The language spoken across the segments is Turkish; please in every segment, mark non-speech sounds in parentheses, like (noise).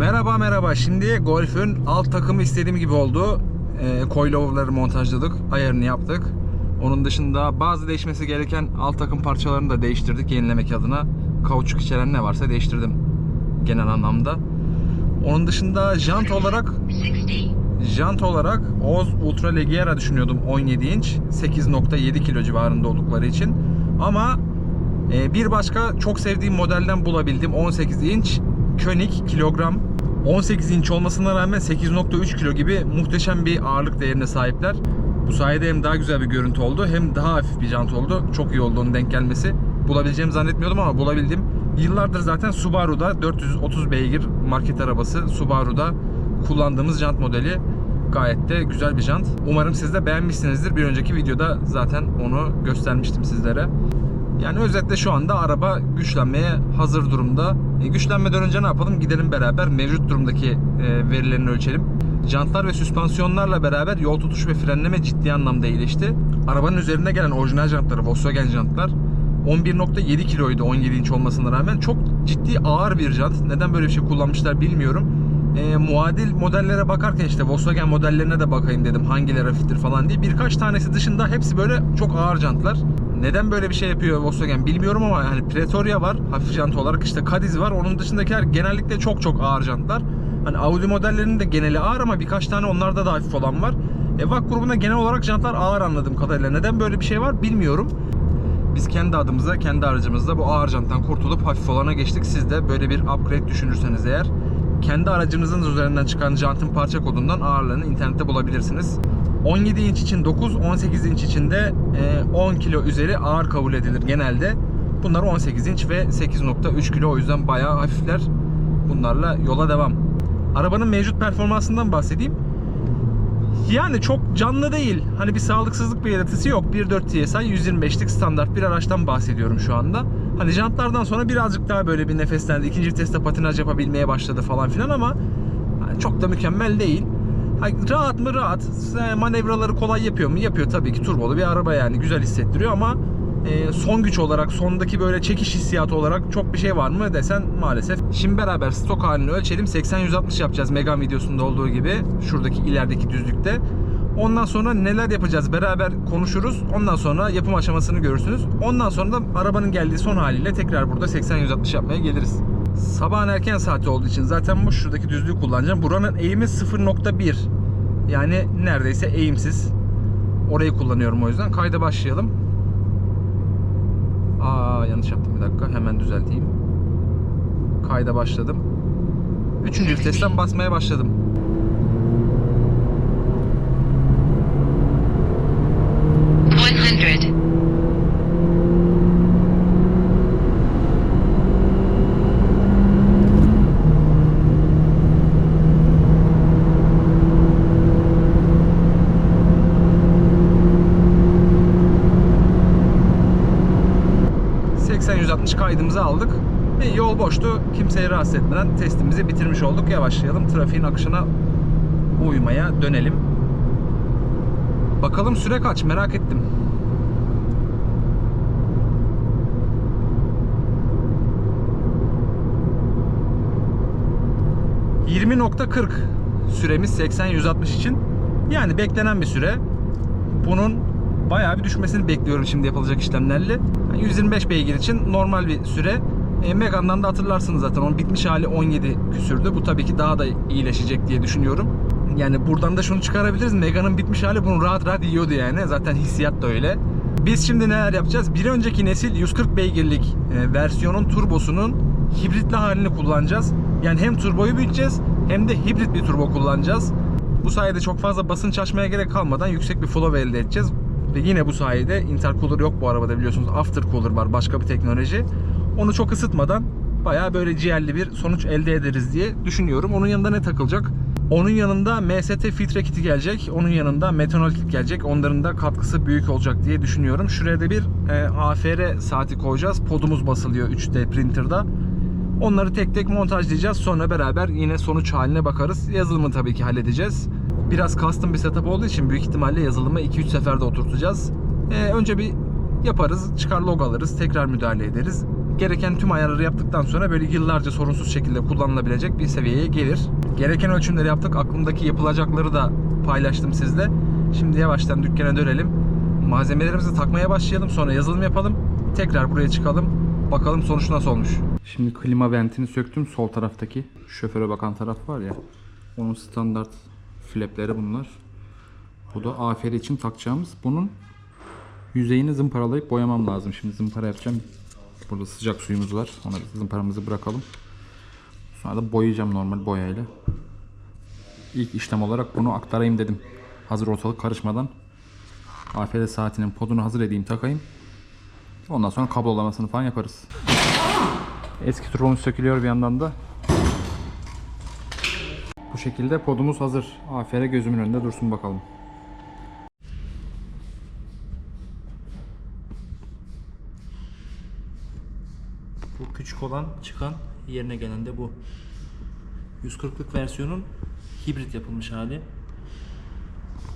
Merhaba merhaba. Şimdi Golf'ün alt takımı istediğim gibi oldu. Ee, coilover'ları montajladık. Ayarını yaptık. Onun dışında bazı değişmesi gereken alt takım parçalarını da değiştirdik yenilemek adına. Kauçuk içeren ne varsa değiştirdim genel anlamda. Onun dışında jant olarak 60. Jant olarak Oz Ultra Leggera düşünüyordum 17 inç 8.7 kilo civarında oldukları için ama e, bir başka çok sevdiğim modelden bulabildim 18 inç Koenig kilogram 18 inç olmasına rağmen 8.3 kilo gibi muhteşem bir ağırlık değerine sahipler. Bu sayede hem daha güzel bir görüntü oldu hem daha hafif bir jant oldu. Çok iyi oldu onun denk gelmesi. Bulabileceğimi zannetmiyordum ama bulabildim. Yıllardır zaten Subaru'da 430 beygir market arabası Subaru'da kullandığımız jant modeli gayet de güzel bir jant. Umarım siz de beğenmişsinizdir. Bir önceki videoda zaten onu göstermiştim sizlere. Yani özetle şu anda araba güçlenmeye hazır durumda. E, güçlenmeden önce ne yapalım? Gidelim beraber mevcut durumdaki e, verilerini ölçelim. Jantlar ve süspansiyonlarla beraber yol tutuş ve frenleme ciddi anlamda iyileşti. Arabanın üzerinde gelen orijinal jantları, Volkswagen jantlar 11.7 kiloydu 17 inç olmasına rağmen. Çok ciddi ağır bir jant. Neden böyle bir şey kullanmışlar bilmiyorum. E, muadil modellere bakarken işte Volkswagen modellerine de bakayım dedim hangileri hafiftir falan diye. Birkaç tanesi dışında hepsi böyle çok ağır jantlar. Neden böyle bir şey yapıyor Volkswagen bilmiyorum ama yani Pretoria var hafif jant olarak işte Cadiz var. Onun dışındakiler genellikle çok çok ağır jantlar. Hani Audi modellerinin de geneli ağır ama birkaç tane onlarda da hafif olan var. E, VAK grubunda genel olarak jantlar ağır anladığım kadarıyla. Neden böyle bir şey var bilmiyorum. Biz kendi adımıza, kendi aracımızda bu ağır janttan kurtulup hafif olana geçtik. Siz de böyle bir upgrade düşünürseniz eğer kendi aracınızın üzerinden çıkan jantın parça kodundan ağırlığını internette bulabilirsiniz. 17 inç için 9, 18 inç için de e, 10 kilo üzeri ağır kabul edilir genelde. Bunlar 18 inç ve 8.3 kilo o yüzden bayağı hafifler. Bunlarla yola devam. Arabanın mevcut performansından bahsedeyim. Yani çok canlı değil. Hani bir sağlıksızlık belirtisi yok. 1.4 TSI 125'lik standart bir araçtan bahsediyorum şu anda. Hani jantlardan sonra birazcık daha böyle bir nefeslendi. İkinci viteste patinaj yapabilmeye başladı falan filan ama çok da mükemmel değil. Ha, rahat mı rahat. Manevraları kolay yapıyor mu? Yapıyor tabii ki turbolu bir araba yani. Güzel hissettiriyor ama e, son güç olarak, sondaki böyle çekiş hissiyatı olarak çok bir şey var mı desen maalesef. Şimdi beraber stok halini ölçelim. 80-160 yapacağız Megan videosunda olduğu gibi. Şuradaki ilerideki düzlükte. Ondan sonra neler yapacağız beraber konuşuruz. Ondan sonra yapım aşamasını görürsünüz. Ondan sonra da arabanın geldiği son haliyle tekrar burada 80-160 yapmaya geliriz. Sabahın erken saati olduğu için zaten bu şuradaki düzlüğü kullanacağım. Buranın eğimi 0.1. Yani neredeyse eğimsiz. Orayı kullanıyorum o yüzden. Kayda başlayalım. Aa yanlış yaptım bir dakika. Hemen düzelteyim. Kayda başladım. Üçüncü vitesten basmaya başladım. %80-160 kaydımızı aldık. Ve yol boştu. Kimseyi rahatsız etmeden testimizi bitirmiş olduk. Yavaşlayalım. Trafiğin akışına uymaya dönelim. Bakalım süre kaç merak ettim. ...20.40 süremiz 80-160 için. Yani beklenen bir süre. Bunun bayağı bir düşmesini bekliyorum şimdi yapılacak işlemlerle. Yani 125 beygir için normal bir süre. E, Megane'dan da hatırlarsınız zaten onun bitmiş hali 17 küsürdü. Bu tabii ki daha da iyileşecek diye düşünüyorum. Yani buradan da şunu çıkarabiliriz. Megane'ın bitmiş hali bunu rahat rahat yiyordu yani. Zaten hissiyat da öyle. Biz şimdi neler yapacağız? Bir önceki nesil 140 beygirlik e, versiyonun turbosunun hibritli halini kullanacağız. Yani hem turboyu büyüteceğiz hem de hibrit bir turbo kullanacağız. Bu sayede çok fazla basınç açmaya gerek kalmadan yüksek bir flow elde edeceğiz. Ve yine bu sayede intercooler yok bu arabada biliyorsunuz. Aftercooler var başka bir teknoloji. Onu çok ısıtmadan bayağı böyle ciğerli bir sonuç elde ederiz diye düşünüyorum. Onun yanında ne takılacak? Onun yanında MST filtre kiti gelecek. Onun yanında metanol kit gelecek. Onların da katkısı büyük olacak diye düşünüyorum. Şuraya da bir e, AFR saati koyacağız. Podumuz basılıyor 3D printer'da. Onları tek tek montajlayacağız. Sonra beraber yine sonuç haline bakarız. Yazılımı tabii ki halledeceğiz. Biraz custom bir setup olduğu için büyük ihtimalle yazılımı 2-3 seferde oturtacağız. Ee, önce bir yaparız, çıkar log alırız, tekrar müdahale ederiz. Gereken tüm ayarları yaptıktan sonra böyle yıllarca sorunsuz şekilde kullanılabilecek bir seviyeye gelir. Gereken ölçümleri yaptık. Aklımdaki yapılacakları da paylaştım sizle. Şimdi yavaştan dükkana dönelim. Malzemelerimizi takmaya başlayalım. Sonra yazılım yapalım. Tekrar buraya çıkalım. Bakalım sonuç nasıl olmuş. Şimdi klima ventini söktüm. Sol taraftaki şoföre bakan taraf var ya. Onun standart flapleri bunlar. Bu da AFR için takacağımız. Bunun yüzeyini zımparalayıp boyamam lazım. Şimdi zımpara yapacağım. Burada sıcak suyumuz var. Ona zımparamızı bırakalım. Sonra da boyayacağım normal boyayla. İlk işlem olarak bunu aktarayım dedim. Hazır ortalık karışmadan. AFR saatinin podunu hazır edeyim takayım. Ondan sonra kablolamasını falan yaparız. Eski turbomuz sökülüyor bir yandan da. Bu şekilde podumuz hazır. AFR gözümün önünde dursun bakalım. Bu küçük olan çıkan yerine gelen de bu. 140'lık versiyonun hibrit yapılmış hali.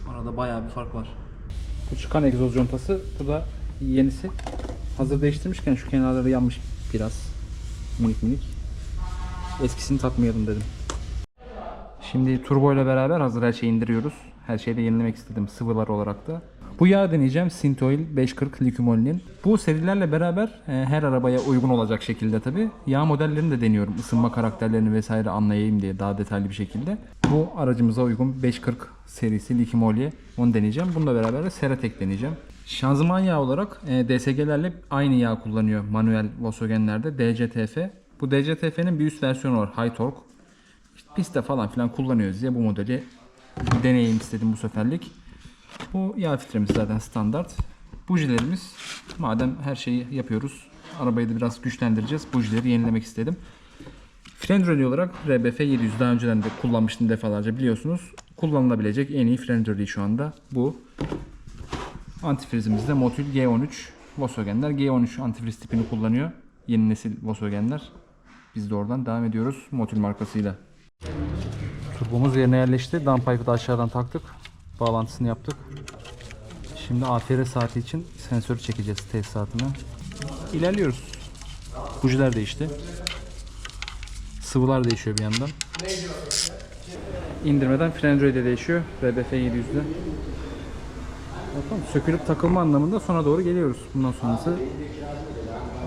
Arada bayağı bir fark var. Bu çıkan egzoz contası. Bu da yenisi. Hazır değiştirmişken şu kenarları yanmış biraz. Minik minik. Eskisini takmayalım dedim. Şimdi turbo ile beraber hazır her şeyi indiriyoruz. Her şeyi de yenilemek istedim sıvılar olarak da. Bu yağ deneyeceğim Sintoil 540 Liquimol'in. Bu serilerle beraber e, her arabaya uygun olacak şekilde tabi. Yağ modellerini de deniyorum. Isınma karakterlerini vesaire anlayayım diye daha detaylı bir şekilde. Bu aracımıza uygun 540 serisi Liquimol'i onu deneyeceğim. Bununla beraber de Seratek deneyeceğim. Şanzıman yağı olarak e, DSG'lerle aynı yağ kullanıyor manuel Volkswagen'lerde DCTF. Bu DCTF'nin bir üst versiyonu var High Torque. İşte pistte falan filan kullanıyoruz diye bu modeli deneyeyim istedim bu seferlik. Bu yağ filtremiz zaten standart. Bujilerimiz madem her şeyi yapıyoruz arabayı da biraz güçlendireceğiz. Bujileri yenilemek istedim. Fren rölü olarak RBF 700 daha önceden de kullanmıştım defalarca biliyorsunuz. Kullanılabilecek en iyi fren rölü şu anda bu. Antifrizimiz de Motul G13. Volkswagen'ler G13 antifriz tipini kullanıyor. Yeni nesil Volkswagen'ler. Biz de oradan devam ediyoruz Motul markasıyla. Turbomuz yerine yerleşti. Downpipe'ı da aşağıdan taktık. Bağlantısını yaptık. Şimdi AFR saati için sensörü çekeceğiz tesisatına. İlerliyoruz. Bujiler değişti. Sıvılar değişiyor bir yandan. İndirmeden fren rölü de değişiyor. RBF 700'de. Bakalım sökülüp takılma anlamında sona doğru geliyoruz. Bundan sonrası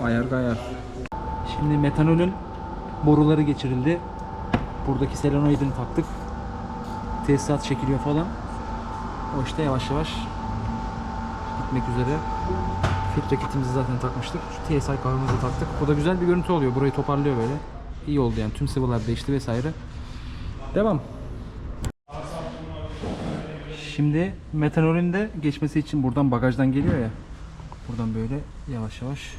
ayar gayar. Şimdi metanolün boruları geçirildi. Buradaki selenoidini taktık. Tesisat çekiliyor falan. O işte yavaş yavaş bitmek üzere. Filtre kitimizi zaten takmıştık. Şu TSI kahvemizi taktık. Bu da güzel bir görüntü oluyor. Burayı toparlıyor böyle. İyi oldu yani. Tüm sıvılar değişti vesaire. Devam. Şimdi metanolün de geçmesi için buradan bagajdan geliyor ya. Buradan böyle yavaş yavaş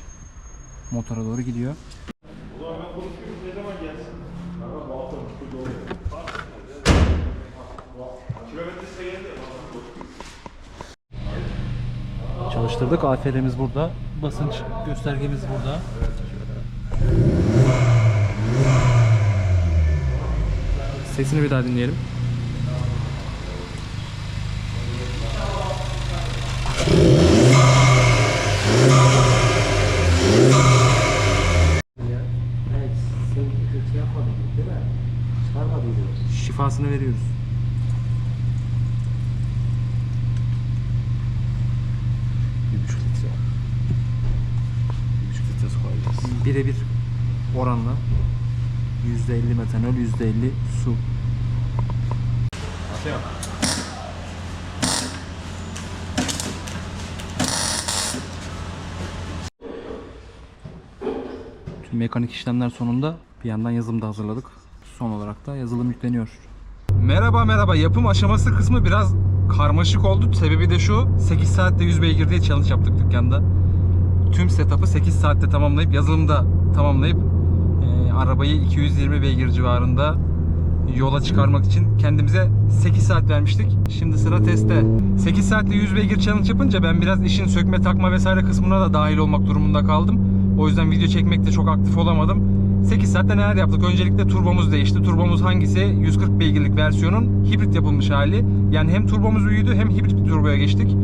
motora doğru gidiyor. Çalıştırdık. AFR'imiz burada. Basınç göstergemiz burada. Sesini bir daha dinleyelim. Şifasını veriyoruz. Bir buçuk litre. Bir buçuk litre su koyacağız. Birebir oranla %50 metanol, %50 su. Tüm mekanik işlemler sonunda bir yandan yazılım da hazırladık. Son olarak da yazılım yükleniyor. Merhaba merhaba. Yapım aşaması kısmı biraz karmaşık oldu. Sebebi de şu. 8 saatte 100 beygir diye challenge yaptık dükkanda. Tüm setup'ı 8 saatte tamamlayıp yazılımı da tamamlayıp e, arabayı 220 beygir civarında yola çıkarmak için kendimize 8 saat vermiştik. Şimdi sıra testte. 8 saatte 100 beygir challenge yapınca ben biraz işin sökme takma vesaire kısmına da dahil olmak durumunda kaldım. O yüzden video çekmekte çok aktif olamadım. 8 saatte neler yaptık? Öncelikle turbomuz değişti. Turbomuz hangisi? 140 beygirlik versiyonun hibrit yapılmış hali. Yani hem turbomuz büyüdü hem hibrit bir turboya geçtik.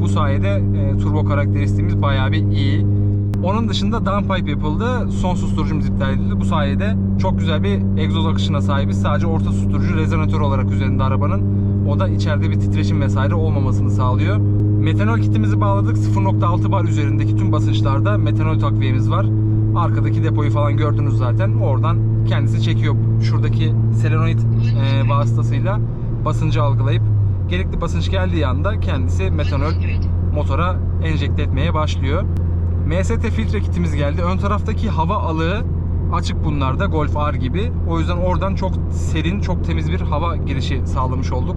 Bu sayede e, turbo karakteristiğimiz bayağı bir iyi. Onun dışında downpipe yapıldı. Son susturucumuz iptal edildi. Bu sayede çok güzel bir egzoz akışına sahibiz. Sadece orta susturucu rezonatör olarak üzerinde arabanın. O da içeride bir titreşim vesaire olmamasını sağlıyor. Metanol kitimizi bağladık. 0.6 bar üzerindeki tüm basınçlarda metanol takviyemiz var. Arkadaki depoyu falan gördünüz zaten. Oradan kendisi çekiyor. Şuradaki selenoid e, vasıtasıyla basıncı algılayıp gerekli basınç geldiği anda kendisi metanol 100. motora enjekte etmeye başlıyor. MST filtre kitimiz geldi. Ön taraftaki hava alığı açık bunlarda Golf R gibi. O yüzden oradan çok serin, çok temiz bir hava girişi sağlamış olduk.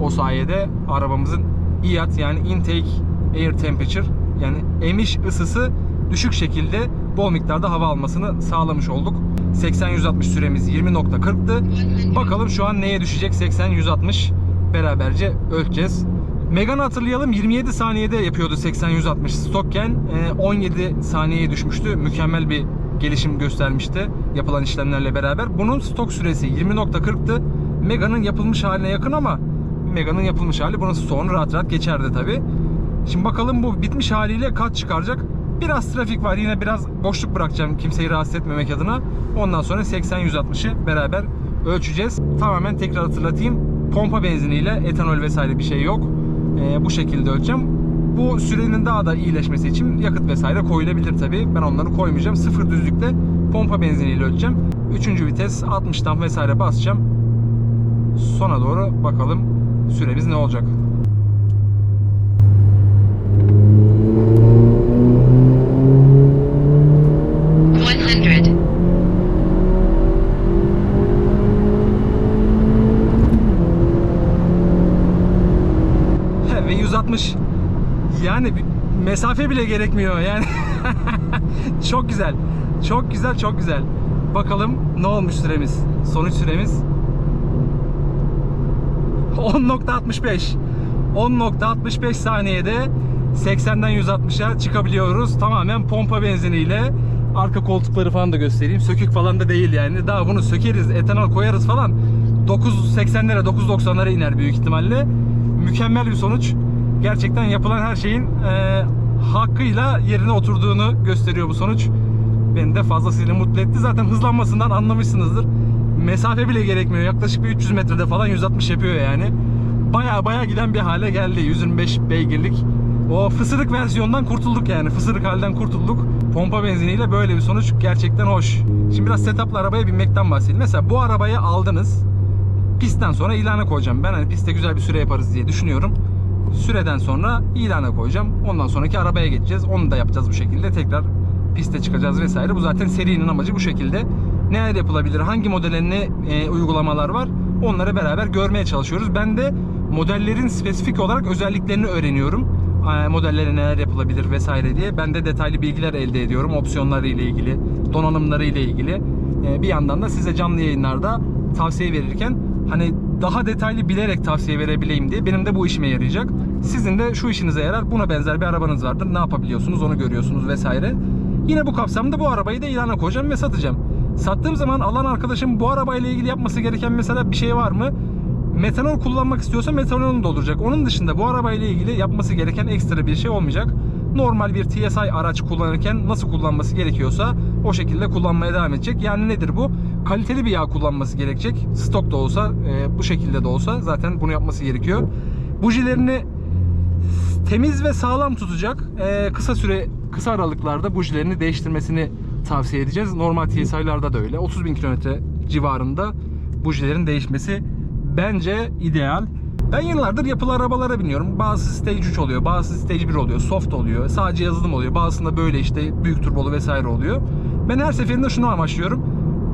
O sayede arabamızın IAT yani intake air temperature yani emiş ısısı düşük şekilde bol miktarda hava almasını sağlamış olduk. 80-160 süremiz 20.40'tı. 100. Bakalım şu an neye düşecek 80-160 beraberce ölçeceğiz. Megan'ı hatırlayalım 27 saniyede yapıyordu 80-160 stokken e, 17 saniyeye düşmüştü. Mükemmel bir gelişim göstermişti yapılan işlemlerle beraber. Bunun stok süresi 20.40'tı. Megan'ın yapılmış haline yakın ama Megan'ın yapılmış hali bunun stoğunu rahat rahat geçerdi tabi. Şimdi bakalım bu bitmiş haliyle kaç çıkaracak. Biraz trafik var yine biraz boşluk bırakacağım kimseyi rahatsız etmemek adına. Ondan sonra 80-160'ı beraber ölçeceğiz. Tamamen tekrar hatırlatayım. Pompa benziniyle etanol vesaire bir şey yok. Ee, bu şekilde ölçeceğim. Bu sürenin daha da iyileşmesi için yakıt vesaire koyulabilir tabi. Ben onları koymayacağım. Sıfır düzlükte pompa benziniyle ölçeceğim. Üçüncü vites 60'tan vesaire basacağım. Sona doğru bakalım süremiz ne olacak. 960 yani bir mesafe bile gerekmiyor yani. (laughs) çok güzel. Çok güzel, çok güzel. Bakalım ne olmuş süremiz. Sonuç süremiz 10.65. 10.65 saniyede 80'den 160'a çıkabiliyoruz. Tamamen pompa benziniyle. Arka koltukları falan da göstereyim. Sökük falan da değil yani. Daha bunu sökeriz, etanol koyarız falan. 9.80'lere, 9.90'lara iner büyük ihtimalle. Mükemmel bir sonuç gerçekten yapılan her şeyin e, hakkıyla yerine oturduğunu gösteriyor bu sonuç. Beni de fazlasıyla mutlu etti. Zaten hızlanmasından anlamışsınızdır. Mesafe bile gerekmiyor. Yaklaşık bir 300 metrede falan 160 yapıyor yani. Baya baya giden bir hale geldi. 125 beygirlik. O fısırık versiyondan kurtulduk yani. Fısırık halden kurtulduk. Pompa benziniyle böyle bir sonuç gerçekten hoş. Şimdi biraz setupla arabaya binmekten bahsedelim mesela bu arabayı aldınız. Pistten sonra ilana koyacağım. Ben hani pistte güzel bir süre yaparız diye düşünüyorum. Süreden sonra ilana koyacağım. Ondan sonraki arabaya geçeceğiz. Onu da yapacağız bu şekilde. Tekrar piste çıkacağız vesaire. Bu zaten serinin amacı bu şekilde. Neler yapılabilir? Hangi modellerine e, uygulamalar var? Onları beraber görmeye çalışıyoruz. Ben de modellerin spesifik olarak özelliklerini öğreniyorum. E, modellere neler yapılabilir vesaire diye. Ben de detaylı bilgiler elde ediyorum. Opsiyonları ile ilgili, donanımları ile ilgili. E, bir yandan da size canlı yayınlarda tavsiye verirken hani daha detaylı bilerek tavsiye verebileyim diye benim de bu işime yarayacak. Sizin de şu işinize yarar. Buna benzer bir arabanız vardır. Ne yapabiliyorsunuz onu görüyorsunuz vesaire. Yine bu kapsamda bu arabayı da ilana koyacağım ve satacağım. Sattığım zaman alan arkadaşım bu arabayla ilgili yapması gereken mesela bir şey var mı? Metanol kullanmak istiyorsa metanolünü dolduracak. Onun dışında bu arabayla ilgili yapması gereken ekstra bir şey olmayacak. Normal bir TSI araç kullanırken nasıl kullanması gerekiyorsa o şekilde kullanmaya devam edecek. Yani nedir bu? Kaliteli bir yağ kullanması gerekecek. Stok da olsa, e, bu şekilde de olsa zaten bunu yapması gerekiyor. Bujilerini temiz ve sağlam tutacak. E, kısa süre, kısa aralıklarda bujilerini değiştirmesini tavsiye edeceğiz. Normal TSI'larda da öyle. 30 bin kilometre civarında bujilerin değişmesi bence ideal. Ben yıllardır yapılı arabalara biniyorum. Bazısı Stage 3 oluyor, bazısı Stage 1 oluyor, soft oluyor, sadece yazılım oluyor. Bazısında böyle işte büyük turbolu vesaire oluyor. Ben her seferinde şunu amaçlıyorum.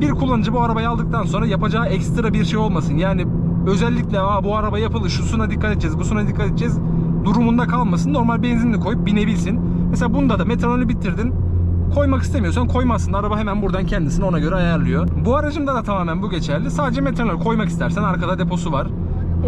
Bir kullanıcı bu arabayı aldıktan sonra yapacağı ekstra bir şey olmasın. Yani özellikle Aa, bu araba yapılı, şusuna dikkat edeceğiz, busuna dikkat edeceğiz durumunda kalmasın. Normal benzinli koyup binebilsin. Mesela bunda da metanolü bitirdin. Koymak istemiyorsan koymazsın. Araba hemen buradan kendisini ona göre ayarlıyor. Bu aracımda da tamamen bu geçerli. Sadece metanol koymak istersen arkada deposu var.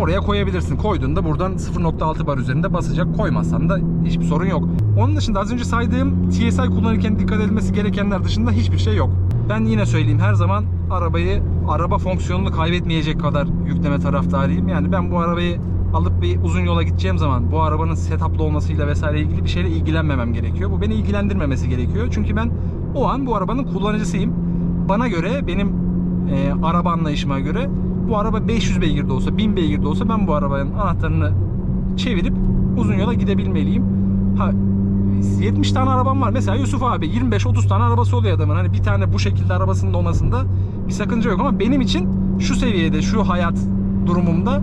Oraya koyabilirsin. Koyduğunda buradan 0.6 bar üzerinde basacak. Koymazsan da hiçbir sorun yok. Onun dışında az önce saydığım TSI kullanırken dikkat edilmesi gerekenler dışında hiçbir şey yok. Ben yine söyleyeyim her zaman arabayı araba fonksiyonunu kaybetmeyecek kadar yükleme taraftarıyım. Yani ben bu arabayı alıp bir uzun yola gideceğim zaman bu arabanın setuplı olmasıyla vesaire ilgili bir şeyle ilgilenmemem gerekiyor. Bu beni ilgilendirmemesi gerekiyor. Çünkü ben o an bu arabanın kullanıcısıyım. Bana göre benim e, araba anlayışıma göre bu araba 500 beygir de olsa 1000 beygir de olsa ben bu arabanın anahtarını çevirip uzun yola gidebilmeliyim. Ha 70 tane arabam var. Mesela Yusuf abi 25-30 tane arabası oluyor adamın. Hani bir tane bu şekilde arabasının olmasında bir sakınca yok ama benim için şu seviyede, şu hayat durumumda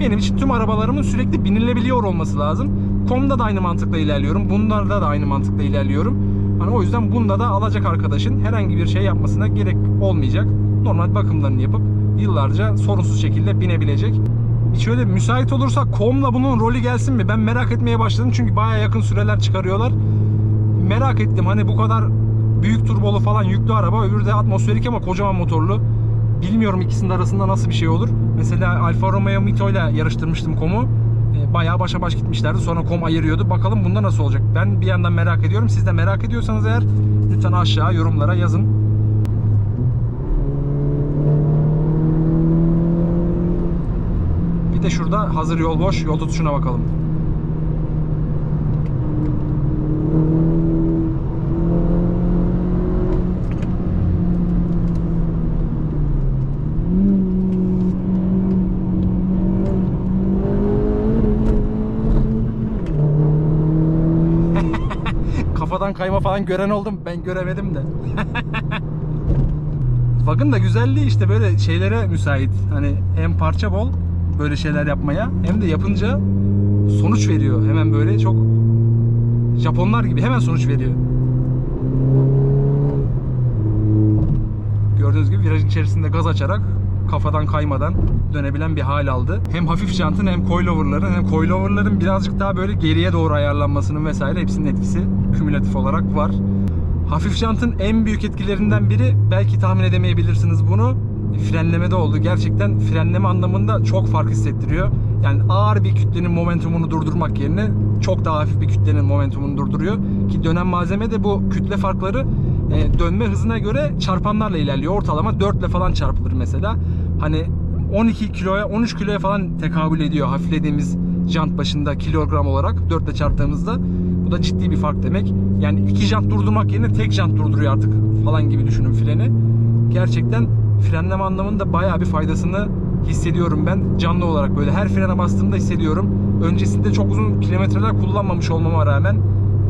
benim için tüm arabalarımın sürekli binilebiliyor olması lazım. Kom'da da aynı mantıkla ilerliyorum. Bunlarda da aynı mantıkla ilerliyorum. Hani o yüzden bunda da alacak arkadaşın herhangi bir şey yapmasına gerek olmayacak. Normal bakımlarını yapıp yıllarca sorunsuz şekilde binebilecek. Şöyle müsait olursa Kom'la bunun rolü gelsin mi? Ben merak etmeye başladım çünkü baya yakın süreler çıkarıyorlar. Merak ettim hani bu kadar büyük turbolu falan yüklü araba öbürü de atmosferik ama kocaman motorlu. Bilmiyorum ikisinin arasında nasıl bir şey olur. Mesela Alfa Romeo Mito ile yarıştırmıştım Kom'u. E, Bayağı başa baş gitmişlerdi. Sonra Kom ayırıyordu. Bakalım bunda nasıl olacak? Ben bir yandan merak ediyorum. Siz de merak ediyorsanız eğer lütfen aşağı yorumlara yazın. De şurada hazır yol boş. Yol tutuşuna bakalım. (laughs) Kafadan kayma falan gören oldum. Ben göremedim de. (laughs) Bakın da güzelliği işte böyle şeylere müsait. Hani hem parça bol böyle şeyler yapmaya hem de yapınca sonuç veriyor. Hemen böyle çok Japonlar gibi hemen sonuç veriyor. Gördüğünüz gibi virajın içerisinde gaz açarak kafadan kaymadan dönebilen bir hal aldı. Hem hafif jantın hem coilover'ların hem coilover'ların birazcık daha böyle geriye doğru ayarlanmasının vesaire hepsinin etkisi kümülatif olarak var. Hafif jantın en büyük etkilerinden biri belki tahmin edemeyebilirsiniz bunu. Frenlemede oldu. Gerçekten frenleme anlamında çok fark hissettiriyor. Yani ağır bir kütlenin momentumunu durdurmak yerine çok daha hafif bir kütlenin momentumunu durduruyor. Ki dönen malzeme de bu kütle farkları e, dönme hızına göre çarpanlarla ilerliyor. Ortalama 4 ile falan çarpılır mesela. Hani 12 kiloya 13 kiloya falan tekabül ediyor hafiflediğimiz jant başında kilogram olarak 4 ile çarptığımızda. Bu da ciddi bir fark demek. Yani iki jant durdurmak yerine tek jant durduruyor artık falan gibi düşünün freni. Gerçekten frenleme anlamında bayağı bir faydasını hissediyorum ben. Canlı olarak böyle her frene bastığımda hissediyorum. Öncesinde çok uzun kilometreler kullanmamış olmama rağmen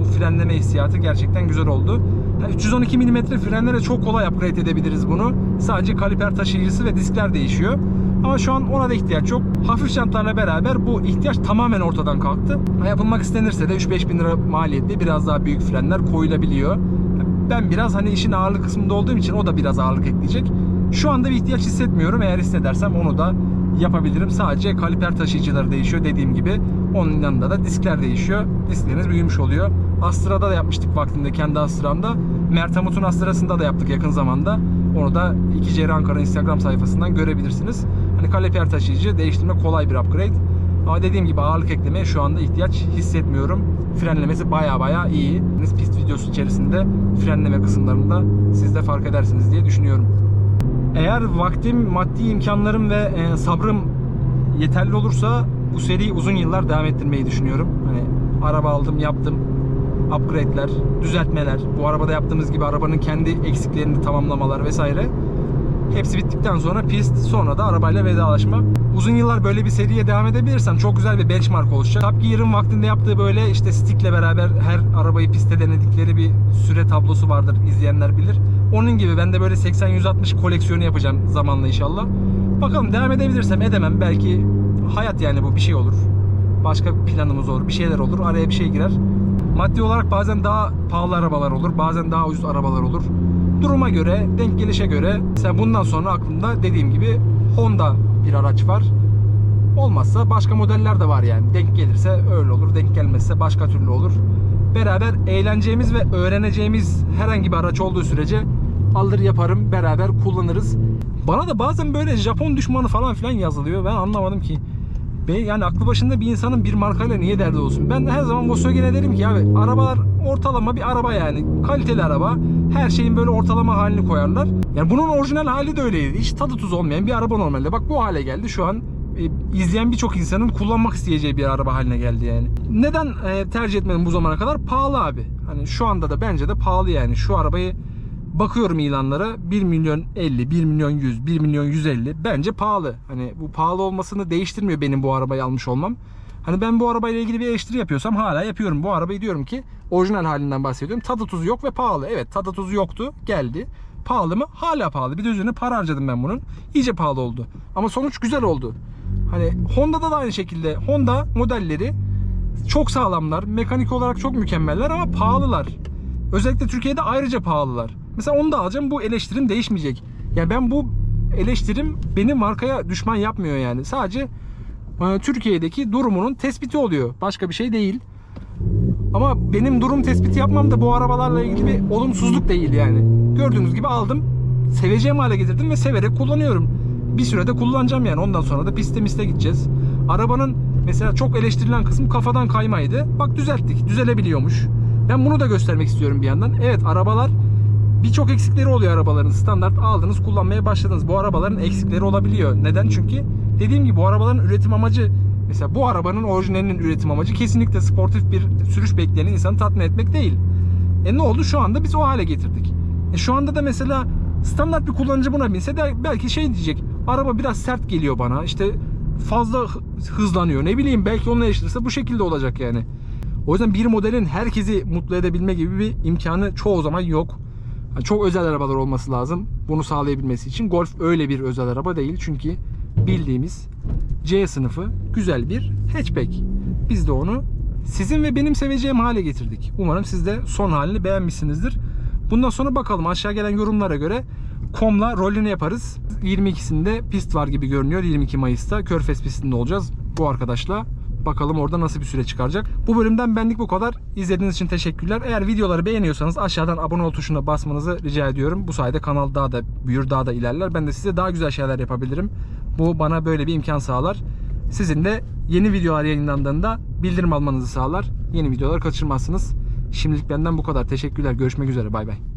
bu frenleme hissiyatı gerçekten güzel oldu. Ha, 312 mm frenlere çok kolay upgrade edebiliriz bunu. Sadece kaliper taşıyıcısı ve diskler değişiyor. Ama şu an ona da ihtiyaç yok. Hafif jantlarla beraber bu ihtiyaç tamamen ortadan kalktı. Yapılmak istenirse de 3-5 bin lira maliyetli biraz daha büyük frenler koyulabiliyor. Ben biraz hani işin ağırlık kısmında olduğum için o da biraz ağırlık ekleyecek. Şu anda bir ihtiyaç hissetmiyorum. Eğer hissedersem onu da yapabilirim. Sadece kaliper taşıyıcıları değişiyor dediğim gibi. Onun yanında da diskler değişiyor. Diskleriniz büyümüş oluyor. Astra'da da yapmıştık vaktinde kendi Astra'mda. Mert Hamut'un Astra'sında da yaptık yakın zamanda. Onu da 2C Ankara Instagram sayfasından görebilirsiniz. Hani kaliper taşıyıcı değiştirme kolay bir upgrade. Ama dediğim gibi ağırlık eklemeye şu anda ihtiyaç hissetmiyorum. Frenlemesi baya baya iyi. Pist videosu içerisinde frenleme kısımlarında siz de fark edersiniz diye düşünüyorum. Eğer vaktim, maddi imkanlarım ve e, sabrım yeterli olursa bu seriyi uzun yıllar devam ettirmeyi düşünüyorum. Hani araba aldım, yaptım. Upgrade'ler, düzeltmeler, bu arabada yaptığımız gibi arabanın kendi eksiklerini tamamlamalar vesaire. Hepsi bittikten sonra pist, sonra da arabayla vedalaşma. Uzun yıllar böyle bir seriye devam edebilirsem çok güzel bir benchmark oluşacak. Top Gear'ın vaktinde yaptığı böyle işte stickle beraber her arabayı pistte denedikleri bir süre tablosu vardır. izleyenler bilir. Onun gibi ben de böyle 80-160 koleksiyonu yapacağım zamanla inşallah. Bakalım devam edebilirsem edemem. Belki hayat yani bu bir şey olur. Başka planımız olur. Bir şeyler olur. Araya bir şey girer. Maddi olarak bazen daha pahalı arabalar olur. Bazen daha ucuz arabalar olur. Duruma göre, denk gelişe göre. Mesela bundan sonra aklımda dediğim gibi Honda bir araç var. Olmazsa başka modeller de var yani. Denk gelirse öyle olur. Denk gelmezse başka türlü olur. Beraber eğleneceğimiz ve öğreneceğimiz herhangi bir araç olduğu sürece alır yaparım. Beraber kullanırız. Bana da bazen böyle Japon düşmanı falan filan yazılıyor. Ben anlamadım ki. Yani aklı başında bir insanın bir markayla niye derdi olsun? Ben de her zaman Volkswagen'e derim ki abi arabalar ortalama bir araba yani. Kaliteli araba. Her şeyin böyle ortalama halini koyarlar. Yani bunun orijinal hali de öyleydi. Hiç tadı tuz olmayan bir araba normalde. Bak bu hale geldi. Şu an e, izleyen birçok insanın kullanmak isteyeceği bir araba haline geldi yani. Neden e, tercih etmedim bu zamana kadar? Pahalı abi. Hani şu anda da bence de pahalı yani. Şu arabayı bakıyorum ilanlara 1 milyon 50, 1 milyon 100, 1 milyon 150 bence pahalı. Hani bu pahalı olmasını değiştirmiyor benim bu arabayı almış olmam. Hani ben bu arabayla ilgili bir eleştiri yapıyorsam hala yapıyorum. Bu arabayı diyorum ki orijinal halinden bahsediyorum. Tadı tuzu yok ve pahalı. Evet tadı tuzu yoktu geldi. Pahalı mı? Hala pahalı. Bir de üzerine para harcadım ben bunun. İyice pahalı oldu. Ama sonuç güzel oldu. Hani Honda'da da aynı şekilde. Honda modelleri çok sağlamlar. Mekanik olarak çok mükemmeller ama pahalılar. Özellikle Türkiye'de ayrıca pahalılar. Mesela onu da alacağım. Bu eleştirim değişmeyecek. Yani ben bu eleştirim beni markaya düşman yapmıyor yani. Sadece e, Türkiye'deki durumunun tespiti oluyor. Başka bir şey değil. Ama benim durum tespiti yapmam da bu arabalarla ilgili bir olumsuzluk değil yani. Gördüğünüz gibi aldım. Seveceğim hale getirdim ve severek kullanıyorum. Bir sürede kullanacağım yani. Ondan sonra da piste miste gideceğiz. Arabanın mesela çok eleştirilen kısmı kafadan kaymaydı. Bak düzelttik. Düzelebiliyormuş. Ben bunu da göstermek istiyorum bir yandan. Evet arabalar birçok eksikleri oluyor arabaların. Standart aldınız kullanmaya başladınız. Bu arabaların eksikleri olabiliyor. Neden? Çünkü dediğim gibi bu arabaların üretim amacı mesela bu arabanın orijinalinin üretim amacı kesinlikle sportif bir sürüş bekleyen insanı tatmin etmek değil. E ne oldu? Şu anda biz o hale getirdik. E şu anda da mesela standart bir kullanıcı buna binse de belki şey diyecek. Araba biraz sert geliyor bana. İşte fazla hı- hızlanıyor. Ne bileyim belki onunla eleştirirse bu şekilde olacak yani. O yüzden bir modelin herkesi mutlu edebilme gibi bir imkanı çoğu zaman yok. Çok özel arabalar olması lazım bunu sağlayabilmesi için. Golf öyle bir özel araba değil çünkü bildiğimiz C sınıfı güzel bir hatchback. Biz de onu sizin ve benim seveceğim hale getirdik. Umarım siz de son halini beğenmişsinizdir. Bundan sonra bakalım aşağı gelen yorumlara göre Kom'la rolünü yaparız. 22'sinde pist var gibi görünüyor. 22 Mayıs'ta Körfez pistinde olacağız bu arkadaşla. Bakalım orada nasıl bir süre çıkaracak. Bu bölümden benlik bu kadar. İzlediğiniz için teşekkürler. Eğer videoları beğeniyorsanız aşağıdan abone ol tuşuna basmanızı rica ediyorum. Bu sayede kanal daha da büyür, daha da ilerler. Ben de size daha güzel şeyler yapabilirim. Bu bana böyle bir imkan sağlar. Sizin de yeni videolar yayınlandığında bildirim almanızı sağlar. Yeni videolar kaçırmazsınız. Şimdilik benden bu kadar. Teşekkürler. Görüşmek üzere. Bay bay.